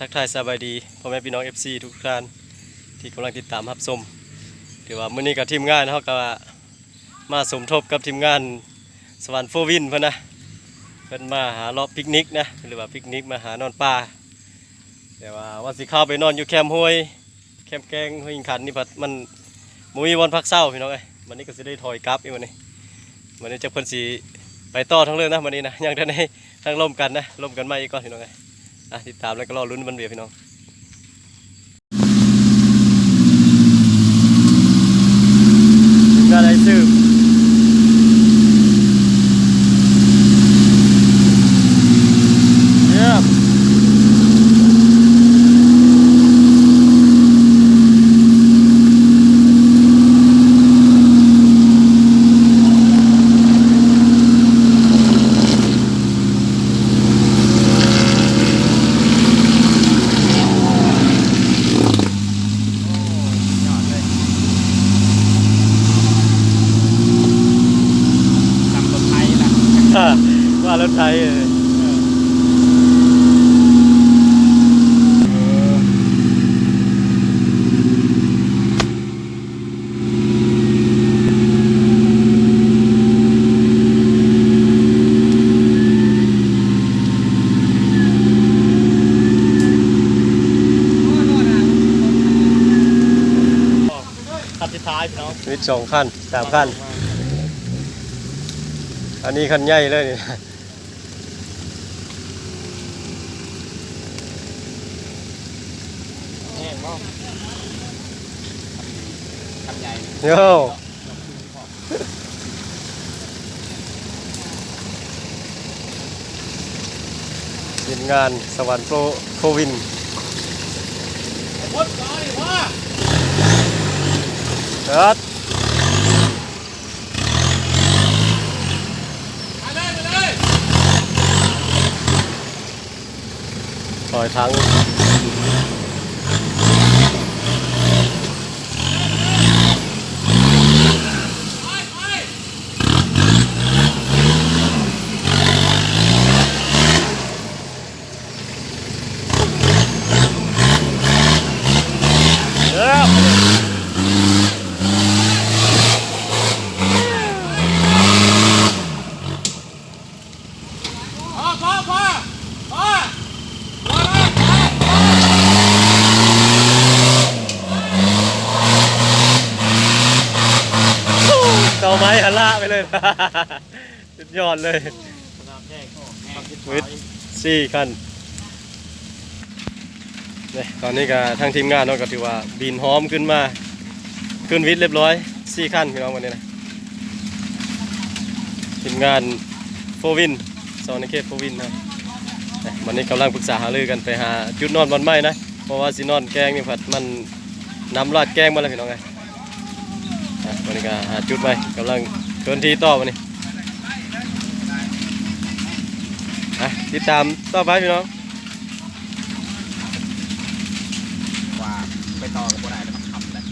ทักทายสบายดีพ่อแม่พี่น้อง FC ทุกท่านที่กำลังติดตามรับชมถือว่ามื้อนี้กับทีมงานเฮาก็มาสมทบกับทีมงานสวรรค์โฟวินเพิ่นนะเพิ่นมาหารอบปิกนิกนะหรือว่าปิกนิกมาหานอนป่าแต่ว่าวันสิเข้าไปนอนอยู่แคมป์ห้วยแคมป์แกงห้วยหินขันนี่พัดมันบ่มีวันพักเช้าพี่น้องเอ้ยวันนี้ก็สิได้ถอยกลับอีกวันนี้วันนี้จะเพิ่นสิไปต่อทั้งเรื่องนะวันนี้นะยังทันได้ทั้งล่มกันนะล่มกันมาอีกก่อนพี่น้องเอ้ย ติดตามแล้วก็รอลุ้นบันเบียพี่น้องถึงการได้ซื้อเยี่ยมอะ ว่ารถไทยเออคันที่ท้ายสองขั้นสามขั้น อันนี้คันใหญ่เลยนี่ แห้งบ่คำใหญ่ โย่ทีมงานสวรรค์โปรโควินพดก่อนว่าเอิร์ดไปเลยไปเลยปล่อยทั้งเอ้า พอพอพอพอพอเลย เกาไม้หัน ล่าไปเลย สุดยอดเลยสนามแห้งแห้งวิทย์สี่คันเนี่ยตอนนี้ก็ทางทีมงานเนาะก็ถือว่าบินหอมขึ้นมา ขึ้นวิทย์เรียบร้อยสี่คันพี่น้องวันนี้นะทีมงานโฟวินซอนในเขตโฟวินนะเนี่ยวันนี้กำลังปรึกษาหารือกันไปหาจุดนอนบอนไม้นะเพราะว่าสินอนแกงนี่ผัดมันน้ำราดแกงมาแล้วพี่น้องไงอะวันนี้ก็หาจุดไว้กำลัง เคลื่อนที่ต่อวันนี้อะติดตามต่อไปพี่น้องว่าไปต่อกับบ่ได้แล้วมันทำเลย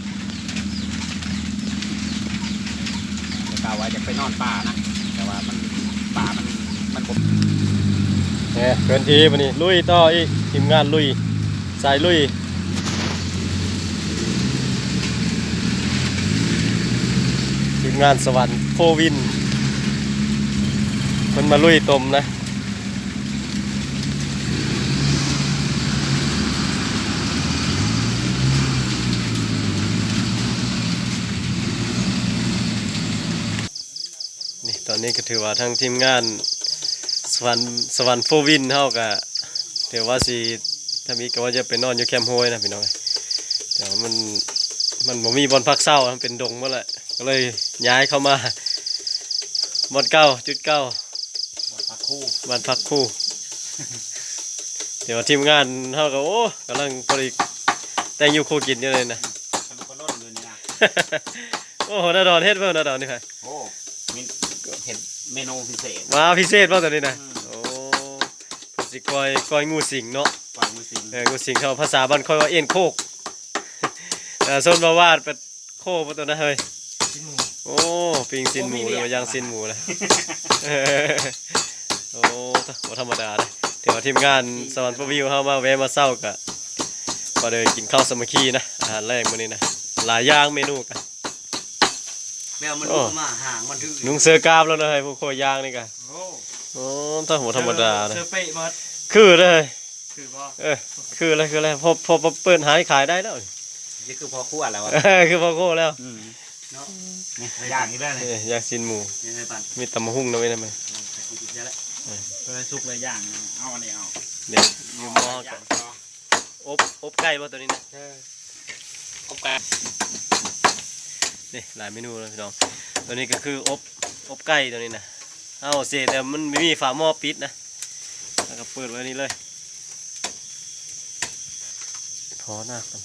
เดี๋ยวกล่าวว่าจะไปนอนป่านะแต่ว่ามันป่ามันมันบ่เนี่ยเคลื่อนที่วันนี้ลุยต่ออีกทีมงานลุยสายลุยทีม งานสวรรค์โฟวิน มันมาลุยตมนะ นี่ตอนนี้ก็ถือว่าทั้งทีมงานสวรรค์สวรรค์โฟวินเท่ากับถือว่าสิถ้ามีก็ว่าจะไปนอนอยู่แคมป์โฮยนะพี่น้องแต่ว่ามันมันบ่มีบอลพักเศร้ามันเป็นดงเมื่อไหร่ก็เลย ย้ายเข้ามาบอลเก้าจุดเก้าบ่พักคู่บ้านพักคู่ เดี๋ยวทีมงานเท่ากับโอ้กำลังพอดีแต่งอยู่โคกินอยู่เลยนะมันก็ล้นอยู่นี่นะโอ้โหนาดอนเฮ็ดเพิ่มนาดอนนี่ค่ะโอ้มีเห็นเมนูพิเศษมาพิเศษเปล่าตอนนี้นะอืมโอ้เพิ่นสิกอยกอยงูสิงเนาะปล่อยมือสิงเอองูสิงเขาภาษาบ้านค่อยว่าเอ็นโคกเออส้นมาวาดเป็นโคกประตัวนะเฮ้ย ชิ้นหมูโอ้ปิงซินหมูเลยว่าย่างซินหมูนะเออโอ้บ่ธรรมดาเลยเดี๋ยวทีมงานสวรรค์พวิวเฮามาแวะมาเศร้าก็มาเดินกินข้าวสามัคคีนะอาหารแรกมื้อนี้นะหลายอย่างเมนูกันแมวมันโอ้ลุกมาห่างมันถือนุ่งเสื้อกล้ามแล้วนะเฮ้ยพวกโคย่างนี่ก็โอ้โอ้ถ้าหัวธรรมดานะเสื้อเป๊ะหมดคือเลยคือว่าเออคืออะไรคืออะไรพอพอพอเปิดหายขายได้แล้วนี่คือพอขั้วแล้วอะเออคือพอโคแล้ว เนาะนี่ย่างอีกแล้วนี่เอ้ยอยากกินหมูยังไงปันมีตำมะฮุ่งนะไว้ทำไมใส่กุญแจแล้วตัวสุกเลยย่างเอาอันนี้เอาเดี๋ยวอยู่หม้อก่ย่าอนงต่ออบอบไก่ป่ะตัวนี้นะเอาแปะนี่หลายเมนูเลยพี่น้อง ตัวนี้ก็คืออบอบไก่ตัวนี้นะเอาเสียแต่มันไม่มีฝาหม้อปิดนะแล้วก็เปิดไว้นี่เลยพอหน้ากัน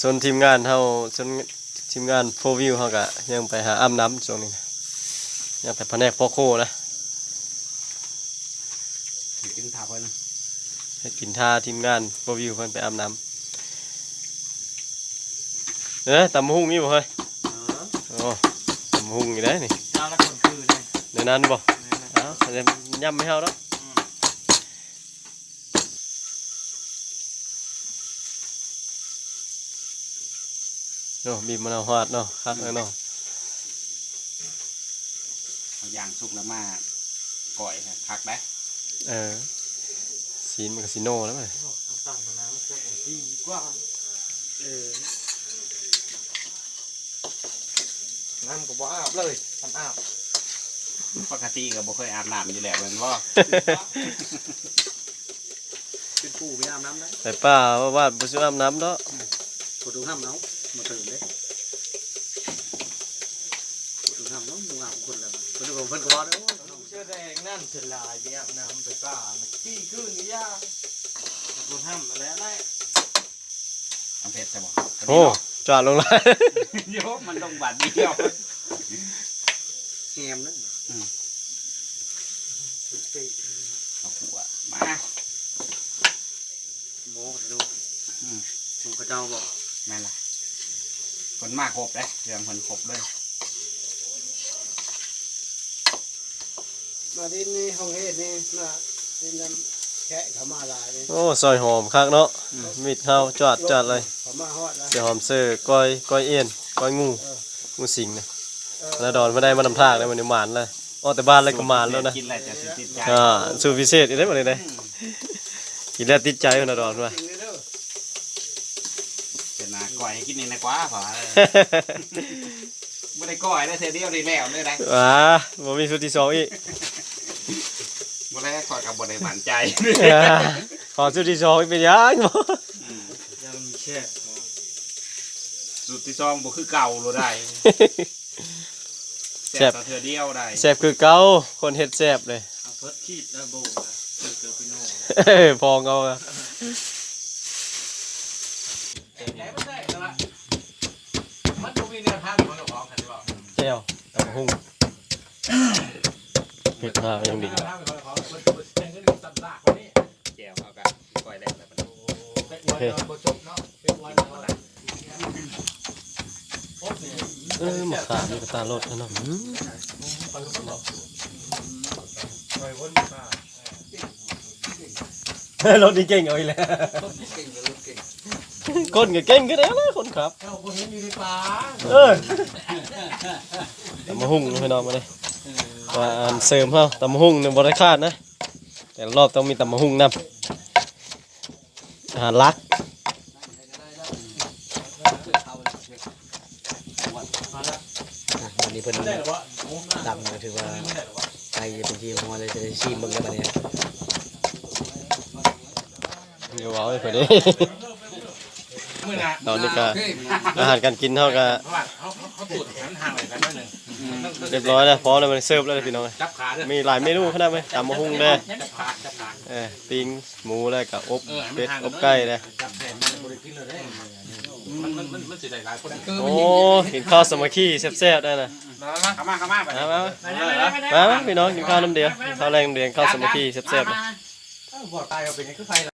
ส่วนทีมงานเฮาส่วน ทีมงานโฟวิวเฮาก็ยังไปหาอ้ำน้ำช่วงนี้นะยังไปแผนกพ่อโคนะกินถาไปนะให้กินท่าทีมงานโฟวิวเพิ่นไปอาบน้ำเอ้ยตำมะฮุ่งมีบ่เฮ้ยเออโอ้ตำมะฮุ่งอยู่ได้นี่เจ้าละคนคือเลยในนั้นบ่เอ้าเขาจะย่ำไม่เฮาแล้ว โอ้บีบมะนาวฮอดเนาะคักเลยเนาะเอาย่างสุกแล้วมาก่อยครับคักได้เออสีนมันก็สิโน่แล้วมั้ยตั้งมานานมันจะดีกว่าเออน้ำก็บ่อาบเลยทำอาบปกติก็บ่เคยอาบน้ำอยู่แล้วแม่นบ่เป็นผู้ไม่อาบน้ำได้แต่ป้าว่าว่าบ่สิอาบน้ำเนาะกดดูห้ามเนาะมาตื่นเด้กดดูห้ามเนาะมึงอาบคนแล้วคนดู เพิ่นก็บ่ได้อเสื้อแดงนั่นเสลายเยี่ยมน้ำไปป้าขี้ขึ้นนี่ย่าคนห้ามมาแล้วได้เอาเพชรจะบอกโอ้จอดลงเลยโยมันต้องบาดเดียวแฮมนั่นเอาหัวมาโมดูผมก็เจ้าบอกแม่ล่ะคนมากครบเลยเรื่องคนครบเลย มาดินนี่ห้องเฮ็ดนี่มาดินน้ำแค่เขามาหลายเลยโอ้ซอยหอมคักเนาะมีดเข้าจอดจอดเลยเขามาฮอดแล้วเดี๋ยวหอมเซอร์ก้อยก้อยเอ็นก้อยงูงูสิงนะแล้วดอนไม่ได้มานำทางเลยมันนี่หมานเลยอ๋อแต่บ้านเลยก็หมานแล้วนะกินอะไรจะติดใจอ่าสูตรพิเศษอีกได้หมดเลยนะกินแล้วติดใจมันนะดอนว่าจริงเลยเด้อเป็นนาก่อยให้กินนี่นะกว่าพอไม่ได้ก่อยได้เสียเดียวได้แล้วเลยได้ว้าบ่มีสูตรที่สองอีก ไม่ได้ก่อยกับบได้หมั่นใจอ่าขอสูตรที่สองอีกเป็นยังบ่ยังมีแช่สุดที่ซองบ่คือเก่าเลยได้แซ่บต่อเธอเดียวได้แซ่บคือเก่าคนเฮ็ดแซ่บเลยเอาเพิดขีดแล้วโบกนะเกิดไปโน่เอ้ยพองเอาอะไหนมันได้แล้วละมันต้องมีแนวทางของเจ้าของกันหรือเปล่าแก้วตำหุ่ง เฮ็ดมายังดีแนวทางของเจ้าของมังดลากคนนี้แจวเอากันก่อยได้แบบนี้นวันเระเป็นวันเราละโอเนี่ยเออมะขามนี่ก็ตาลดนะเนาะรถนี่เก่งเอาอีกแล้วเก่งเลยเก่งคนก็เก่งก็ได้แล้วคนขับเอ้าบ่เห็นอยู่ในป่าหุ่งพี่น้องมาเลย ว่าอันเสริมเฮาตำมะหุ่งเนี่ยบริคาดนะ แต่ละรอบต้องมีตำมะหุ่งนำอาหารหลักวันนี้เพิ่นได้หรอวะดำก็ถือว่าได้หรอวะใครจะเป็นทีมหัวเลยจะได้ชิมเบิ่งกันบัดนี้เดี๋ยวเอาไปเพิ่นเด้มื้อน่ะตอนนี้ก็อาหารการกินเฮาก็เพราะว่า เขาเขาเขาตรวจหันห่างอะไรกันหน่อยหนึงเรียบร้อยแล้วพร้อมแล้วมันเสิร์ฟแล้วพี่น้องจับขาเด้อมีหลายเมนูขนาดไหมตำมะหุ่งเด้อจับขาจับขาเออปิ้งหมูแล้วก็อบเออให้มัเป็นดห่างอบไก่เด้อจับแทนมันบริกินเลยได้มันมันมันมันสิได้หลายคนโอ้กินข้าวสามัคคีแซ่บๆได้นะเข้ามาเข้ามาไปมามามามาพี่น้องกินข้าวน้ำเดียวกินข้าวแรงน้ำเดียวข้าวสามัคคีแซ่บๆเลยบ่ตายเอาเป็นไงคือไฟ